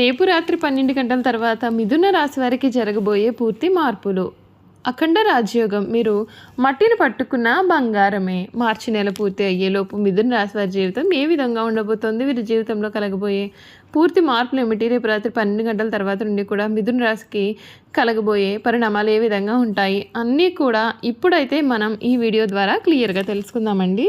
రేపు రాత్రి పన్నెండు గంటల తర్వాత మిథున రాశి వారికి జరగబోయే పూర్తి మార్పులు. అఖండ రాజయోగం మీరు మట్టిని పట్టుకున్న బంగారమే. మార్చి నెల పూర్తి అయ్యేలోపు మిథున రాశి వారి జీవితం ఏ విధంగా ఉండబోతోంది? వీరి జీవితంలో కలగబోయే పూర్తి మార్పులు ఏమిటి? రేపు రాత్రి పన్నెండు గంటల తర్వాత నుండి కూడా మిథున రాశికి కలగబోయే పరిణామాలు ఏ విధంగా ఉంటాయి? అన్నీ కూడా ఇప్పుడైతే మనం ఈ వీడియో ద్వారా క్లియర్గా తెలుసుకుందామండి.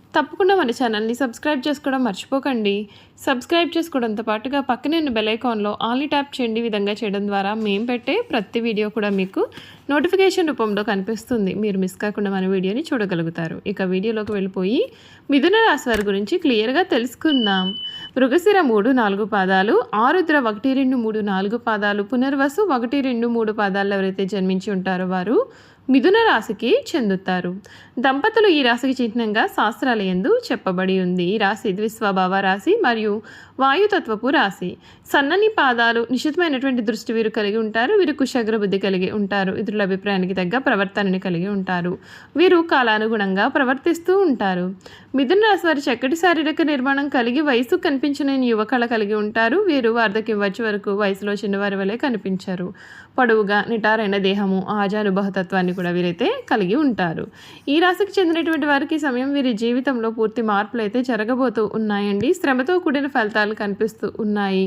తప్పకుండా మన ఛానల్ని సబ్స్క్రైబ్ చేసుకోవడం మర్చిపోకండి. సబ్స్క్రైబ్ చేసుకోవడంతో పాటుగా పక్కనే ఉన్న బెలైకాన్లో ఆన్లీ ట్యాప్ చేయండి. విధంగా చేయడం ద్వారా మేము పెట్టే ప్రతి వీడియో కూడా మీకు నోటిఫికేషన్ రూపంలో కనిపిస్తుంది. మీరు మిస్ కాకుండా మన వీడియోని చూడగలుగుతారు. ఇక వీడియోలోకి వెళ్ళిపోయి మిథున రాశి వారి గురించి క్లియర్గా తెలుసుకుందాం. మృగశిర మూడు నాలుగు పాదాలు ఆరుద్ర ఒకటి రెండు మూడు నాలుగు పాదాలు పునర్వసు ఒకటి రెండు మూడు పాదాలు ఎవరైతే జన్మించి ఉంటారో వారు మిథున రాశికి చెందుతారు. దంపతులు ఈ రాశికి చిహ్నంగా శాస్త్రాలయందు చెప్పబడి ఉంది. ఈ రాశి ద్విస్వభావ రాశి మరియు వాయుతత్వపు రాశి. సన్నని పాదాలు నిశితమైనటువంటి దృష్టి వీరు కలిగి ఉంటారు. వీరు కుశగ్ర బుద్ధి కలిగి ఉంటారు. ఇతరుల అభిప్రాయానికి తగ్గ ప్రవర్తనని కలిగి ఉంటారు. వీరు కాలానుగుణంగా ప్రవర్తిస్తూ ఉంటారు. మిథున రాశి వారి చక్కటి శారీరక నిర్మాణం కలిగి వయసు కనిపించిన యువకళ కలిగి ఉంటారు. వీరు వార్ధక్యం వచ్చే వరకు వయసులో చిన్నవారి వలె కనిపించారు. పొడవుగా నిటారైన దేహము ఆజానుభవతత్వాన్ని కూడా వీరైతే కలిగి ఉంటారు. ఈ రాశికి చెందినటువంటి వారికి సమయం వీరి జీవితంలో పూర్తి మార్పులు అయితే జరగబోతూ ఉన్నాయండి. శ్రమతో కూడిన ఫలితాలు కనిపిస్తూ ఉన్నాయి.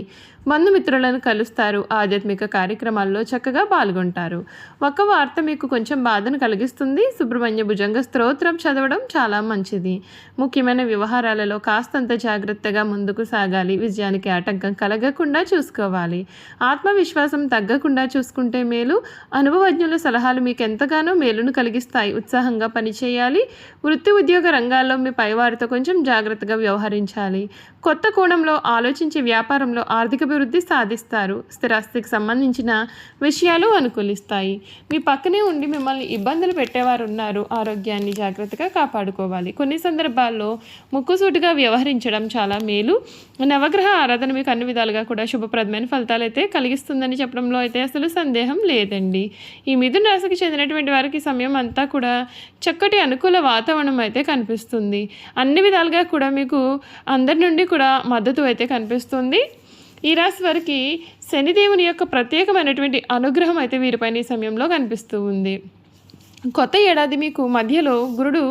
బంధుమిత్రులను కలుస్తారు. ఆధ్యాత్మిక కార్యక్రమాల్లో చక్కగా పాల్గొంటారు. ఒక వార్త మీకు కొంచెం బాధను కలిగిస్తుంది. సుబ్రహ్మణ్య భుజంగ స్తోత్రం చదవడం చాలా మంచిది. ముఖ్యమైన వ్యవహారాలలో కాస్తంత జాగ్రత్తగా ముందుకు సాగాలి. విజయానికి ఆటంకం కలగకుండా చూసుకోవాలి. ఆత్మవిశ్వాసం తగ్గకుండా చూసుకుంటే మేలు. అనుభవజ్ఞుల సలహాలు మీకు ఎంతగానో మేలును కలిగిస్తాయి. ఉత్సాహంగా పనిచేయాలి. వృత్తి ఉద్యోగ రంగాల్లో మీ పైవారితో కొంచెం జాగ్రత్తగా వ్యవహరించాలి. కొత్త కోణంలో ఆలోచించి వ్యాపారంలో ఆర్థిక అభివృద్ధి సాధిస్తారు. స్థిరాస్తికి సంబంధించిన విషయాలు అనుకూలిస్తాయి. మీ పక్కనే ఉండి మిమ్మల్ని ఇబ్బందులు పెట్టేవారు ఉన్నారు ఆరోగ్యాన్ని జాగ్రత్తగా కాపాడుకోవాలి. కొన్ని సందర్భాల్లో ముక్కుసూటిగా వ్యవహరించడం చాలా మేలు. నవగ్రహ ఆరాధన మీకు అన్ని విధాలుగా కూడా శుభప్రదమైన ఫలితాలు అయితే కలిగిస్తుందని చెప్పడంలో అయితే అసలు సందేహం లేదండి. ఈ మిథున రాశికి చెందినటువంటి వారికి సమయం అంతా కూడా చక్కటి అనుకూల వాతావరణం అయితే కనిపిస్తుంది. అన్ని విధాలుగా కూడా మీకు అందరి నుండి కూడా మద్దతు అయితే కనిపిస్తుంది. ఈ రాశి వారికి శనిదేవుని యొక్క ప్రత్యేకమైనటువంటి అనుగ్రహం అయితే వీరిపైన ఈ సమయంలో కనిపిస్తూ ఉంది. కొత్త ఏడాది మీకు మధ్యలో గురుడు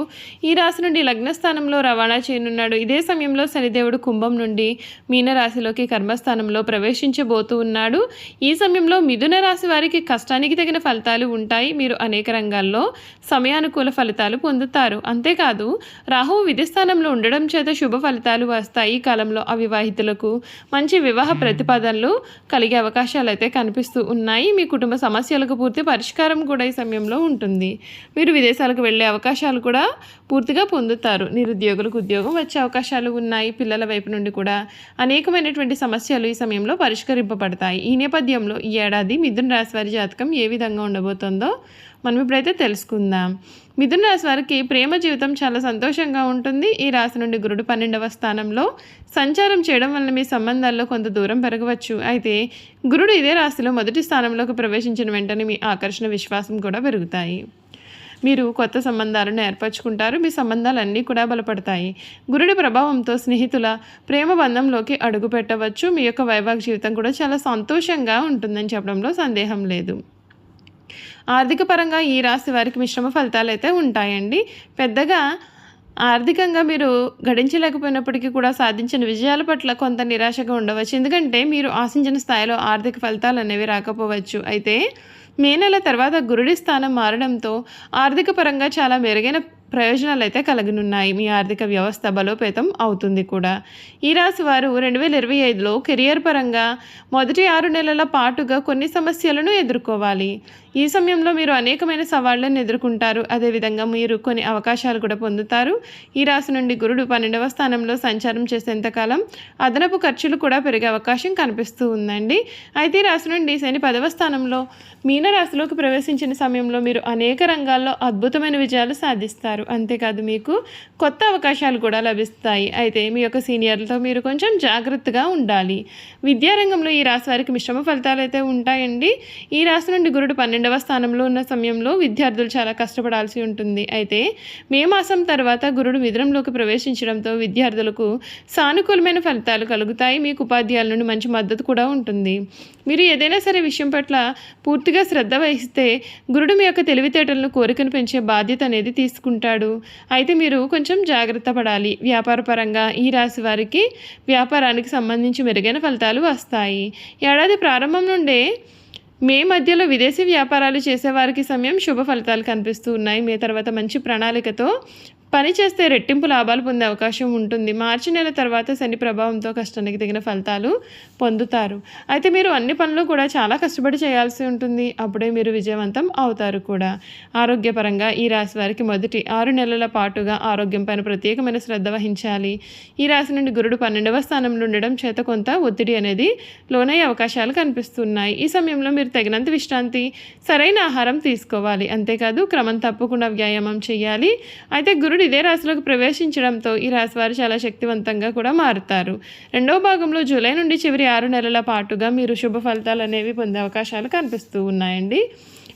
ఈ రాశి నుండి లగ్నస్థానంలో రవాణా చేయనున్నాడు. ఇదే సమయంలో శనిదేవుడు కుంభం నుండి మీనరాశిలోకి కర్మస్థానంలో ప్రవేశించబోతూ ఉన్నాడు. ఈ సమయంలో మిథున రాశి వారికి కష్టానికి తగిన ఫలితాలు ఉంటాయి. మీరు అనేక రంగాల్లో సమయానుకూల ఫలితాలు పొందుతారు. అంతేకాదు రాహువు విధిస్థానంలో ఉండడం చేత శుభ ఫలితాలు వస్తాయి. ఈ కాలంలో అవివాహితులకు మంచి వివాహ ప్రతిపాదనలు కలిగే అవకాశాలు అయితే కనిపిస్తూ ఉన్నాయి. మీ కుటుంబ సమస్యలకు పూర్తి పరిష్కారం కూడా ఈ సమయంలో ఉంటుంది. మీరు విదేశాలకు వెళ్ళే అవకాశాలు కూడా పూర్తిగా పొందుతారు. నిరుద్యోగులకు ఉద్యోగం వచ్చే అవకాశాలు ఉన్నాయి. పిల్లల వైపు నుండి కూడా అనేకమైనటువంటి సమస్యలు ఈ సమయంలో పరిష్కరింపబడతాయి. ఈ నేపథ్యంలో ఈ ఏడాది మిథున రాశి వారి జాతకం ఏ విధంగా ఉండబోతుందో మనం ఇప్పుడైతే తెలుసుకుందాం. మిథున రాశి వారికి ప్రేమ జీవితం చాలా సంతోషంగా ఉంటుంది. ఈ రాశి నుండి గురుడు పన్నెండవ స్థానంలో సంచారం చేయడం వల్ల మీ సంబంధాల్లో కొంత దూరం పెరగవచ్చు. అయితే గురుడు ఇదే రాశిలో మొదటి స్థానంలోకి ప్రవేశించిన వెంటనే మీ ఆకర్షణ విశ్వాసం కూడా పెరుగుతాయి. మీరు కొత్త సంబంధాలను ఏర్పరచుకుంటారు. మీ సంబంధాలన్నీ కూడా బలపడతాయి. గురుడి ప్రభావంతో స్నేహితుల ప్రేమ బంధంలోకి అడుగు పెట్టవచ్చు. మీ యొక్క వైవాహిక జీవితం కూడా చాలా సంతోషంగా ఉంటుందని చెప్పడంలో సందేహం లేదు. ఆర్థిక పరంగా ఈ రాశి వారికి మిశ్రమ ఫలితాలు అయితే ఉంటాయండి. పెద్దగా ఆర్థికంగా మీరు గడించలేకపోయినప్పటికీ కూడా సాధించిన విజయాల పట్ల కొంత నిరాశగా ఉండవచ్చు. ఎందుకంటే మీరు ఆశించిన స్థాయిలో ఆర్థిక ఫలితాలు అనేవి రాకపోవచ్చు. అయితే మే నెల తర్వాత గురుడి స్థానం మారడంతో ఆర్థిక పరంగా చాలా మెరుగైన ప్రయోజనాలు అయితే కలగనున్నాయి. మీ ఆర్థిక వ్యవస్థ బలోపేతం అవుతుంది కూడా. ఈ రాశి వారు రెండు వేల ఇరవై ఐదులో కెరియర్ పరంగా మొదటి ఆరు నెలల పాటుగా కొన్ని సమస్యలను ఎదుర్కోవాలి. ఈ సమయంలో మీరు అనేకమైన సవాళ్ళను ఎదుర్కొంటారు. అదేవిధంగా మీరు కొన్ని అవకాశాలు కూడా పొందుతారు. ఈ రాశి నుండి గురుడు పన్నెండవ స్థానంలో సంచారం చేసేంతకాలం అదనపు ఖర్చులు కూడా పెరిగే అవకాశం కనిపిస్తూ ఉందండి. అయితే ఈ రాశి నుండి శని పదవ స్థానంలో మీన రాశిలోకి ప్రవేశించిన సమయంలో మీరు అనేక రంగాల్లో అద్భుతమైన విజయాలు సాధిస్తారు. అంతేకాదు మీకు కొత్త అవకాశాలు కూడా లభిస్తాయి. అయితే మీ యొక్క సీనియర్లతో మీరు కొంచెం జాగ్రత్తగా ఉండాలి. విద్యారంగంలో ఈ రాశి వారికి మిశ్రమ ఫలితాలు అయితే ఉంటాయండి. ఈ రాశి నుండి గురుడు రెండవ స్థానంలో ఉన్న సమయంలో విద్యార్థులు చాలా కష్టపడాల్సి ఉంటుంది. అయితే మే మాసం తర్వాత గురుడు మిథునంలోకి ప్రవేశించడంతో విద్యార్థులకు సానుకూలమైన ఫలితాలు కలుగుతాయి. మీకు ఉపాధ్యాయుల నుండి మంచి మద్దతు కూడా ఉంటుంది. మీరు ఏదైనా సరే విషయం పట్ల పూర్తిగా శ్రద్ధ వహిస్తే గురుడు మీ యొక్క తెలివితేటలను కోరికను పెంచే బాధ్యత అనేది తీసుకుంటాడు. అయితే మీరు కొంచెం జాగ్రత్త పడాలి. వ్యాపార పరంగా ఈ రాశి వారికి వ్యాపారానికి సంబంధించి మెరుగైన ఫలితాలు వస్తాయి. ఏడాది ప్రారంభం నుండే మే మధ్యలో విదేశీ వ్యాపారాలు చేసేవారికి సమయం శుభ ఫలితాలు కనిపిస్తూ ఉన్నాయి. మే తర్వాత మంచి ప్రణాళికతో పని చేస్తే రెట్టింపు లాభాలు పొందే అవకాశం ఉంటుంది. మార్చి నెల తర్వాత శని ప్రభావంతో కష్టానికి తగిన ఫలితాలు పొందుతారు. అయితే మీరు అన్ని పనులు కూడా చాలా కష్టపడి చేయాల్సి ఉంటుంది. అప్పుడే మీరు విజయవంతం అవుతారు కూడా. ఆరోగ్యపరంగా ఈ రాశి వారికి మొదటి ఆరు నెలల పాటుగా ఆరోగ్యం పైన ప్రత్యేకమైన శ్రద్ధ వహించాలి. ఈ రాశి నుండి గురుడు పన్నెండవ స్థానంలో ఉండడం చేత కొంత ఒత్తిడి అనేది లోనయ్యే అవకాశాలు కనిపిస్తున్నాయి. ఈ సమయంలో మీరు తగినంత విశ్రాంతి సరైన ఆహారం తీసుకోవాలి. అంతేకాదు క్రమం తప్పకుండా వ్యాయామం చేయాలి. అయితే గురుడు ఇదే రాశిలోకి ప్రవేశించడంతో ఈ రాశి వారు చాలా శక్తివంతంగా కూడా మారుతారు. రెండవ భాగంలో జూలై నుండి చివరి ఆరు నెలల పాటుగా మీరు శుభ ఫలితాలు అనేవి పొందే అవకాశాలు కనిపిస్తూ ఉన్నాయండి.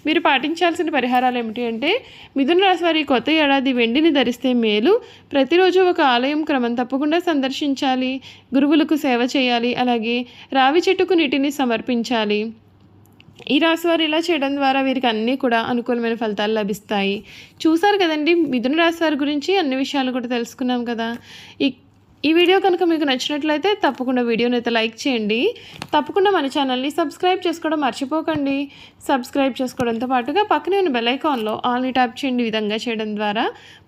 మీరు పాటించాల్సిన పరిహారాలు ఏమిటి అంటే మిథున రాశి వారి కొత్త ఏడాది వెండిని ధరిస్తే మేలు ప్రతిరోజు ఒక ఆలయం క్రమం తప్పకుండా సందర్శించాలి గురువులకు సేవ చేయాలి అలాగే రావి చెట్టుకు నీటిని సమర్పించాలి. ఈ రాశివారు ఇలా చేయడం ద్వారా వీరికి అన్నీ కూడా అనుకూలమైన ఫలితాలు లభిస్తాయి. చూసారు కదండి మిథున రాశి వారి గురించి అన్ని విషయాలు కూడా తెలుసుకున్నాం కదా. ఈ ఈ వీడియో కనుక మీకు నచ్చినట్లయితే తప్పకుండా వీడియోని అయితే లైక్ చేయండి. తప్పకుండా మన ఛానల్ని సబ్స్క్రైబ్ చేసుకోవడం మర్చిపోకండి. సబ్స్క్రైబ్ చేసుకోవడంతో పాటుగా పక్కనే ఉన్న బెలైకాన్లో ఆల్ని ట్యాప్ చేయండి విధంగా చేయడం ద్వారా.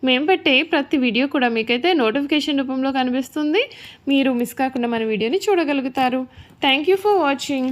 మేము పెట్టే ప్రతి వీడియో కూడా మీకైతే నోటిఫికేషన్ రూపంలో కనిపిస్తుంది. మీరు మిస్ కాకుండా మన వీడియోని చూడగలుగుతారు. Thank you for watching.